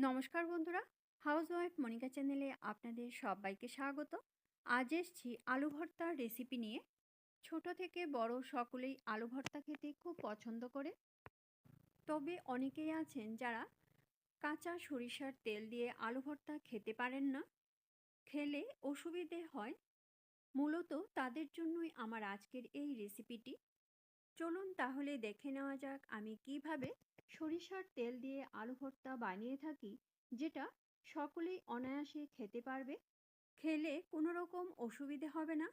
নমস্কার বন্ধুরা। House wife Monika চ্যানেলে আপনাদের সবাইকে স্বাগত। আজ এসছি আলু ভর্তার রেসিপি নিয়ে। ছোট থেকে বড় সকলেই আলু ভর্তা খেতে খুব পছন্দ করে। তবে অনেকেই আছেন যারা কাঁচা সরিষার তেল দিয়ে আলু ভর্তা খেতে পারেন না। খেলে অসুবিধে হয়। মূলত তাদের জন্যই আমার আজকের এই রেসিপিটি চলুন তাহলে দেখে নেওয়া যাক আমি কীভাবে সরিষার তেল দিয়ে আলু ভর্তা বানিয়ে থাকি, যেটা সকলেই অনায়াসে খেতে পারবে। খেলে কোনো রকম অসুবিধে হবে না।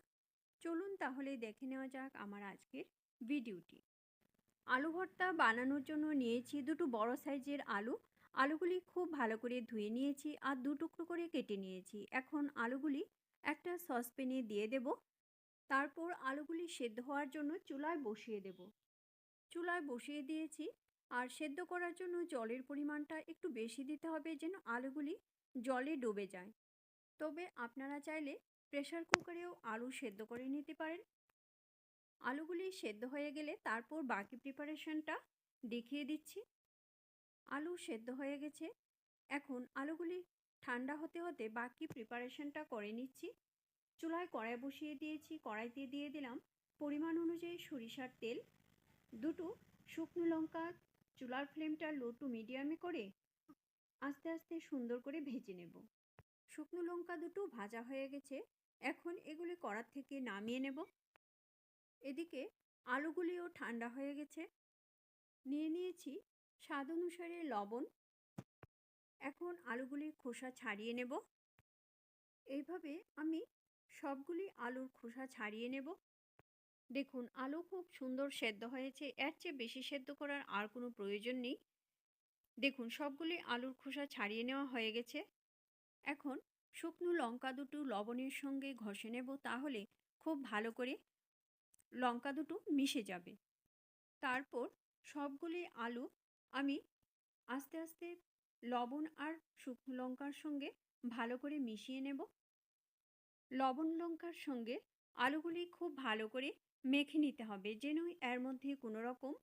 চলুন তাহলে দেখে নেওয়া যাক আমার আজকের ভিডিওটি। আলু ভর্তা বানানোর জন্য নিয়েছি দুটো বড় সাইজের আলু। আলুগুলি খুব ভালো করে ধুয়ে নিয়েছি আর দু টুকরো করে কেটে নিয়েছি। এখন আলুগুলি একটা সসপ্যানে দিয়ে দেব। তারপর আলুগুলি সেদ্ধ হওয়ার জন্য চুলায় বসিয়ে দেব। চুলায় বসিয়ে দিয়েছি। আর সেদ্ধ করার জন্য জলের পরিমাণটা একটু বেশি দিতে হবে যেন আলুগুলি জলে ডুবে যায়। তবে আপনারা চাইলে প্রেশার কুকারেও আলু সেদ্ধ করে নিতে পারেন। আলুগুলি সেদ্ধ হয়ে গেলে তারপর বাকি প্রিপারেশনটা দেখিয়ে দিচ্ছি। আলু সেদ্ধ হয়ে গেছে। এখন আলুগুলি ঠান্ডা হতে হতে বাকি প্রিপারেশনটা করে নিচ্ছি। চুলায় কড়াই বসিয়ে দিয়েছি কড়াইতে দিয়ে দিলাম পরিমাণ অনুযায়ী সরিষার তেল, দুটো শুকনো লঙ্কা, চুলার ফ্লেমটা লো টু মিডিয়ামে করে আস্তে আস্তে সুন্দর করে ভেজে নেব। শুকনো লঙ্কা দুটো ভাজা হয়ে গেছে, এখন এগুলি কড়ার থেকে নামিয়ে নেব। এদিকে আলুগুলিও ঠান্ডা হয়ে গেছে। নিয়ে নিয়েছি স্বাদ অনুসারে লবণ। এখন আলুগুলির খোসা ছাড়িয়ে নেব। এইভাবে আমি সবগুলি আলুর খোসা ছাড়িয়ে নেব। দেখুন, আলু খুব সুন্দর সেদ্ধ হয়েছে। এর চেয়ে বেশি সেদ্ধ করার আর কোনো প্রয়োজন নেই। দেখুন, সবগুলি আলুর খোসা ছাড়িয়ে নেওয়া হয়ে গেছে। এখন শুকনো লঙ্কা দুটো লবণের সঙ্গে ঘষে নেব তাহলে খুব ভালো করে লঙ্কা দুটো মিশে যাবে। তারপর সবগুলি আলু আমি আস্তে আস্তে লবণ আর শুকনো লঙ্কার সঙ্গে ভালো করে মিশিয়ে নেব। লবণ লঙ্কার সঙ্গে আলুগুলি খুব ভালো করে মেখে নিতে হবে। যেন এর মধ্যে কোনো রকম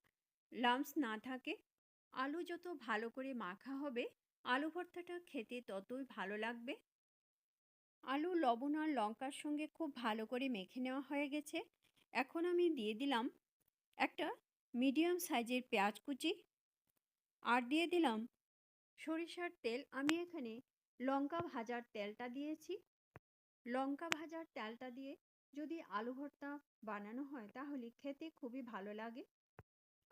লাম্পস না থাকে। আলু যত ভালো করে মাখা হবে, আলু ভর্তাটা খেতে ততই ভালো লাগবে। আলু, লবণ আর লঙ্কার সঙ্গে খুব ভালো করে মেখে নেওয়া হয়ে গেছে। এখন আমি দিয়ে দিলাম একটা মিডিয়াম সাইজের পেঁয়াজ কুচি। আর দিয়ে দিলাম সরিষার তেল। আমি এখানে লঙ্কা ভাজার তেলটা দিয়েছি। লঙ্কা ভাজার তেলটা দিয়ে যদি আলু ভর্তা বানানো হয়, তাহলে খেতে খুবই ভালো লাগে।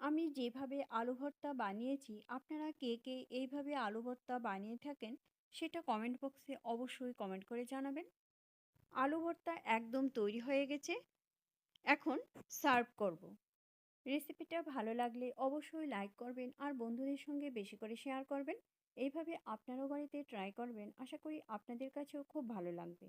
আমি যেভাবে আলু ভর্তা বানিয়েছি, আপনারা কে কে এইভাবে আলু ভর্তা বানিয়ে থাকেন, সেটা কমেন্ট বক্সে অবশ্যই কমেন্ট করে জানাবেন। আলু ভর্তা একদম তৈরি হয়ে গেছে। এখন সার্ভ করব। রেসিপিটা ভালো লাগলে অবশ্যই লাইক করবেন আর বন্ধুদের সঙ্গে বেশি করে শেয়ার করবেন। এইভাবে আপনারও বাড়িতে ট্রাই করবেন। আশা করি আপনাদের কাছেও খুব ভালো লাগবে।